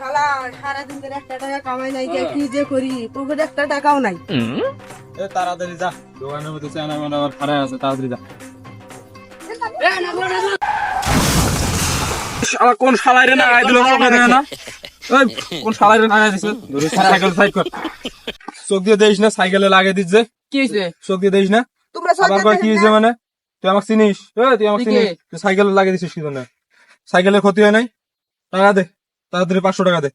শালা সারাদিন ধরে একটা টাকা কামাই নাই যে কি যে করি? পকেটে একটা টাকাও নাই। এ তাড়াতাড়ি যা দোকানের মধ্যে চানা মানে আবার খারাপ আছে তাড়াতাড়ি যা। শালা কোন শালাই রে না আই দিল চোখে দেখে না? ওই কোন শালাই রে না আই দিছে? ধরে সাইকেল সাইড কর চোখ দিয়ে দেখিস না সাইকেলে লাগিয়ে কি হয়েছে চোখ দিয়ে দেখিস না? তোমরা কি মানে? তুই আমাকে চিনিস? এ, তুই আমাকে? চিনিস? তুই সাইকেলে লাগিয়ে দিছিস কি জন্য? সাইকেলের ক্ষতি হয় নাই? টাকা দে। তাড়াতাড়ি পাঁচশো টাকা দে।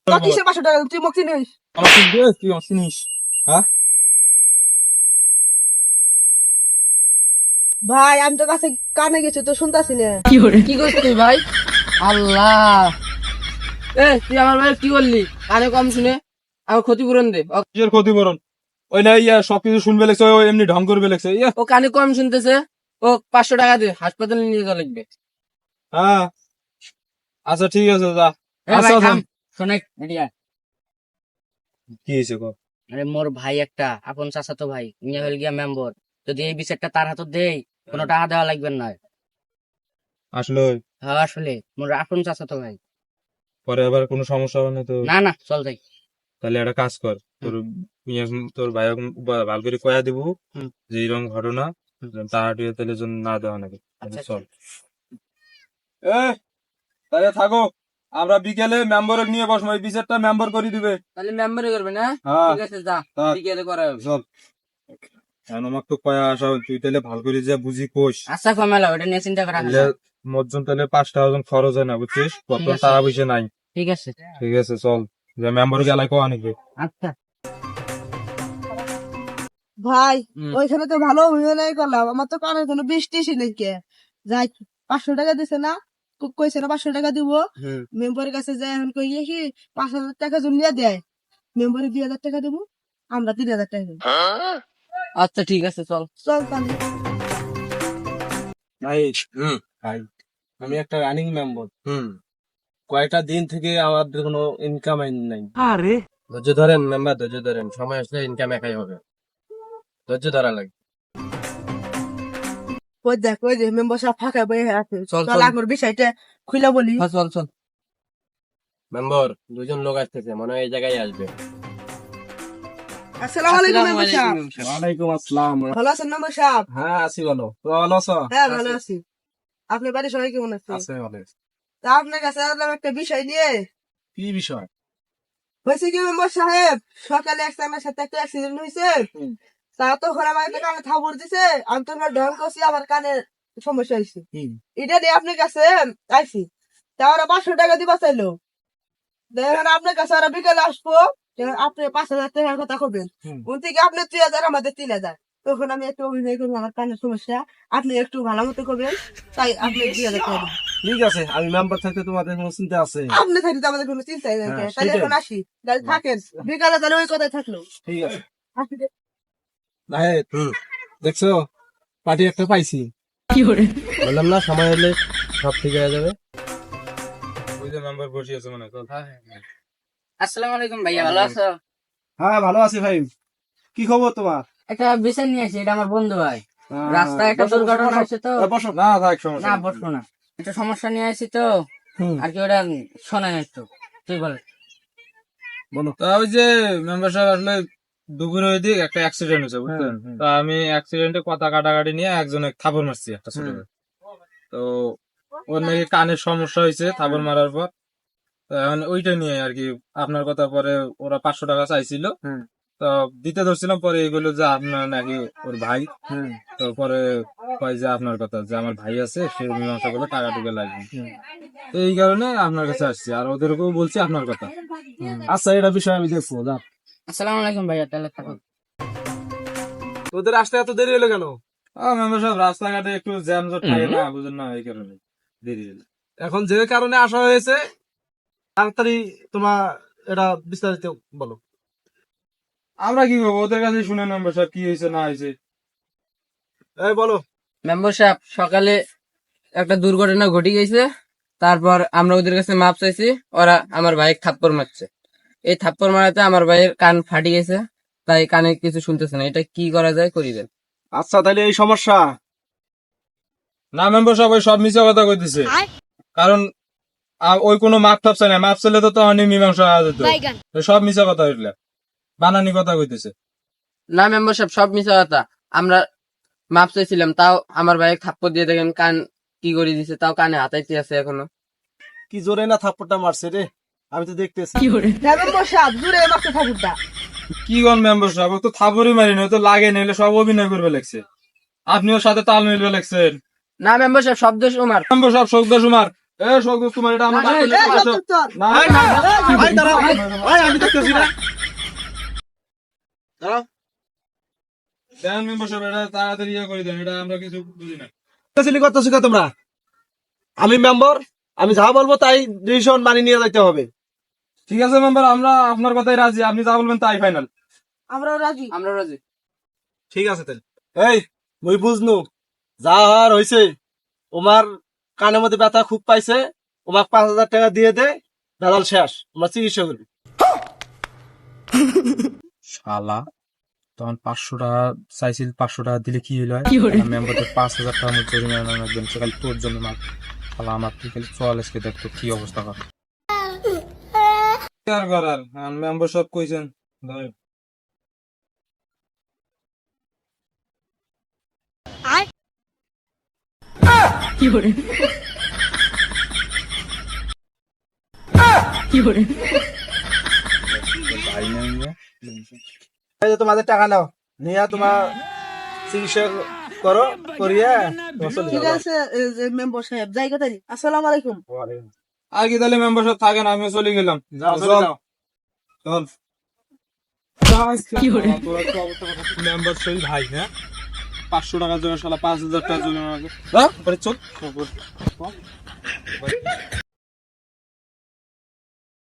পাঁচশো টাকা? তুই মুক্তি নিস আমার তুই আমাকে চিনিস। হ্যাঁ? ভাই আমি তো কাছে কানে গেছি তো শুনতাছি না। কি করছিস তুই ভাই? আল্লাহ। এ তুই আমার ভাই কি করলি? কানে কম শুনে। আমার ক্ষতিপূরণ দে। কিসের ক্ষতিপূরণ? ওই না ইয়া সবকিছু শুনবে লেগছে ও এমনি ঢং করবে লেগছে ইয়া। ও কানে কম শুনতেছে। ও পাঁচশো টাকা দে হাসপাতালে নিয়ে যাওয়া লাগবে। হ্যাঁ। আচ্ছা ঠিক আছে যা। আচ্ছা। কি হয়েছে গো আরে মোর ভাই একটা আপন চাচাতো ভাই নিয়ে হল গিয়া মেম্বর যদি এই বিচারটা তার হাতত দেই কোনো টাকা দেওয়া লাগবে না। আসলে? হ্যাঁ আসলে মোর আপন চাচাতো ভাই। পরে আবার কোনো সমস্যা হবে না তো? না না চল যাই। তাহলে একটা কাজ কর তোর তোর ভাই ভালো করে কয়া দিব। যে এরকম ঘটনা তাড়াতাড়ি তাহলে না দেওয়া নাকি আচ্ছা, চল। এ তাহলে থাকো। আমরা বিকেলে মেম্বার নিয়ে বসবো এই বিচারটা মেম্বার করে দিবে। তাহলে মেম্বারে করবে না? হ্যাঁ। ঠিক আছে যা। বিকেলে করা হবে। চল। এখন আমাকে তো কয়া আসা তুই তাহলে ভালো করে যা বুঝি কোষ আচ্ছা কমেলা ওটা নিয়ে চিন্তা করা তাহলে মজন তাহলে পাঁচ টাকা জন খরচ হয় না বুঝছিস? কত টাকা পয়সা নাই। ঠিক আছে। ঠিক আছে চল। যে মেম্বার গেলাই কোয়া নাকি আচ্ছা। ভাই ওইখানে তো ভালো অভিনয় করলাম। আমার তো কানের কোনো বৃষ্টি ছিল কে? যাই পাঁচশো টাকা দিছে না? কইছে না পাঁচশো টাকা দিব। মেম্বারের কাছে যায় এখন কই কি পাঁচ হাজার টাকা জমিয়া দেয়। মেম্বারে দুই হাজার টাকা দেবো আমরা তিন হাজার টাকা দেবো। আচ্ছা ঠিক আছে চল। চল তাহলে। ভাই আমি একটা রানিং মেম্বার হুম। কয়েকটা দিন থেকে আমার কোনো ইনকাম নাই। আরে। ধৈর্য ধরেন মেম্বার ধৈর্য ধরেন। সময় আসলে ইনকাম একাই হবে। ধৈর্য ধরা লাগে। ওই দেখ ওই যে মেম্বার ফাঁকা বয়ে আছে চল। আমার বিষয়টা খুলে বলি। হ্যাঁ, চল চল। মেম্বার দুজন লোক আসতেছে মনে হয় এই জায়গায় আসবে। আসসালামু আলাইকুম মেম্বার সাহেব। ওয়ালাইকুম আসসালাম। ভালো আছেন মেম্বার সাহেব? হ্যাঁ আছি বলো তো ভালো আছো? হ্যাঁ ভালো আছি। আপনার বাড়ির সবাই কেমন আছে? আছে ভালো তা আপনার কাছে আসলাম একটা বিষয় নিয়ে। কি বিষয়? হয়েছে কি মেম্বার সাহেব? সকালে এক সাথে একটা অ্যাক্সিডেন্ট হয়েছে। তা তো ঘোরা কানে দিছে আমি তো ঢং করছি আমার কানে সমস্যা হয়েছে এটা নিয়ে আপনার কাছে আইছি। তা ওরা পাঁচশো টাকা দিবা চাইলো দেখেন আপনার কাছে ওরা বিকেলে আসব আপনি পাঁচ হাজার টাকার কথা। ওন থেকে আপনি দুই হাজার আমাদের তিন হাজার। তখন আমি একটু অভিনয় করব আমার কানের সমস্যা। আপনি একটু ভালো মতো করবেন তাই আপনি দুই হাজার টাকা ঠিক আছে আমি মেম্বার থাকতে তোমাদের কোনো চিন্তা আছে? আপনি থাকলে তো আমাদের কোনো চিন্তাই নেই হ্যাঁ, তাহলে এখন আসি। তাহলে থাকেন। বিকালে তাহলে ওই কথাই থাকল। ঠিক আছে। ভাই দেখছ? পার্টি একটা পাইছি। বললাম না সময় হলে সব ঠিক হয়ে যাবে। ওই যে মেম্বার বসে আছে মনে হয়, আসসালামু আলাইকুম ভাইয়া ভালো আছো। হ্যাঁ ভালো আছি ভাই। কি খবর তোমার? একটা বিচার নিয়ে আসি এটা আমার বন্ধু ভাই। রাস্তায় একটা দুর্ঘটনা হয়েছে তো। বসো। না থাক সমস্যা না। বসবো না। একটা সমস্যা নিয়ে আসি তো। আর কি ওটা শোনায় একটু। তুই বল। বলো তা ওই যে মেম্বার সাহেব আসলে দুপুরে ওই দিক একটা অ্যাক্সিডেন্ট হয়েছে বুঝলেন? হুম। আমি অ্যাক্সিডেন্টে কথা কাটাকাটি নিয়ে একজনে থাপড় মারছি একটা ছোট তো ওর নাকি কানের সমস্যা হয়েছে থাপড় মারার পর। এখন ওইটা নিয়ে আর কি আপনার কথা পরে ওরা পাঁচশো টাকা চাইছিল। তো দিতে ধরছিলাম পরে এগুলো যে আপনার নাকি ওর ভাই তো পরে কয় যে আপনার কথা যে আমার ভাই আছে সে মীমাংসা করলে টাকা টুকে লাগবে। এই কারণে আপনার কাছে আসছি আর ওদেরকেও বলছি আপনার কথা। আচ্ছা এটা বিষয় আমি দেখব আসসালামু আলাইকুম ভাইয়া তাহলে থাকো। তোদের আসতে এত দেরি হলো কেন? মেম্বার সাহেব রাস্তাঘাটে একটু জ্যাম জট থাকে না বুঝেন না এই কারণে দেরি হলো। এখন যে কারণে আসা হয়েছে তাড়াতাড়ি তোমার এটা বিস্তারিত বলো। আমরা কি করব? ওদের কাছে শুনে মেম্বার সাহেব কি হয়েছে না হয়েছে। এই বলো। মেম্বার সাহেব সকালে একটা দুর্ঘটনা ঘটে গেছে তারপর আমরা ওদের কাছে মাপ চাইছি ওরা আমার ভাই থাপ্পড় মারছে। এই থাপ্পড় মারাতে আমার ভাইয়ের কান ফাটি গেছে তাই কানে কিছু শুনতেছে না। এটা কি করা যায় করি আচ্ছা তাহলে এই সমস্যা। না মেম্বার সাহেব ওই সব মিশা কথা কইতেছে। কারণ ওই কোনো মাপ টাপ চাই না। মাপ চাইলে তো তখনই মীমাংসা হয়ে যেত। সব মিশা কথা হইলে। বানানি কথা কইতেছে। না মেম্বার সাহেব সব মিশা কথা। আমরা মাপ চাইছিলাম তাও আমার ভাই থাপ্পড় দিয়ে দেখেন কান কি করে দিছে তাও কানে হাতাইতে আছে এখনও। কি জোরে না থাপ্পড়টা মারছে রে? আমি তো দেখতেছি হ্যাঁ কি গন মেম্বার সাহেব তো থাবরি মারি না তো লাগে নিলে সব অভিনয় করবে লাগছে আপনি ওর সাথে তাল মিলবে লাগছেন না মেম্বার সাহেব শব্দ তোমার মেম্বার সাহেব শোকদাস কুমার এ শোকদাস কুমার এটা আমার। না, ভাই, ভাই, দাঁড়াও, ভাই, ভাই, আমি দেখতেছি না দাঁড়াও দেন মেম্বার সাহেব এটা তাড়াতাড়ি ইয়ে করে দেন এটা আমরা কিছু বুঝি না তোমরা আমি মেম্বার আমি যা বলব তাই ডিসিশন মানি নিয়ে যাইতে হবে ঠিক আছে মেম্বার আমরা আপনার কথাই রাজি। আপনি যা বলবেন তাই ফাইনাল আমরাও রাজি। আমরা রাজি। ঠিক আছে তাহলে। এই মুই বুঝনু যা হওয়ার হয়েছে তোমার কানের মধ্যে ব্যথা খুব পাইছে তোমার পাঁচ হাজার টাকা দিয়ে দে দালাল শেষ তোমার চিকিৎসা করবি। শালা তখন পাঁচশো টাকা চাইছিল পাঁচশো টাকা দিলে কি হইল? মেম্বারদের পাঁচ হাজার টাকা মতো জরিমানা সে তোর জন্য মার শালা আমার তুই খালি চুয়াল্লিশকে দেখতো কি অবস্থা কর। কি আর করার কইছেন ধরেন। তোমাদের টাকা নাও নিয়ে তোমার চিকিৎসা করো করিয়া ঠিক। আছে মেম্বার সাহেব তারি আসসালামু আলাইকুম আর কি তাহলে মেম্বার থাকে না আমি চলে গেলাম। যাও চলে যাও। চল। মেম্বার শরীর ভাই হ্যাঁ? পাঁচশো টাকার জন্য সালা পাঁচ হাজার টাকা জরিমানা চল।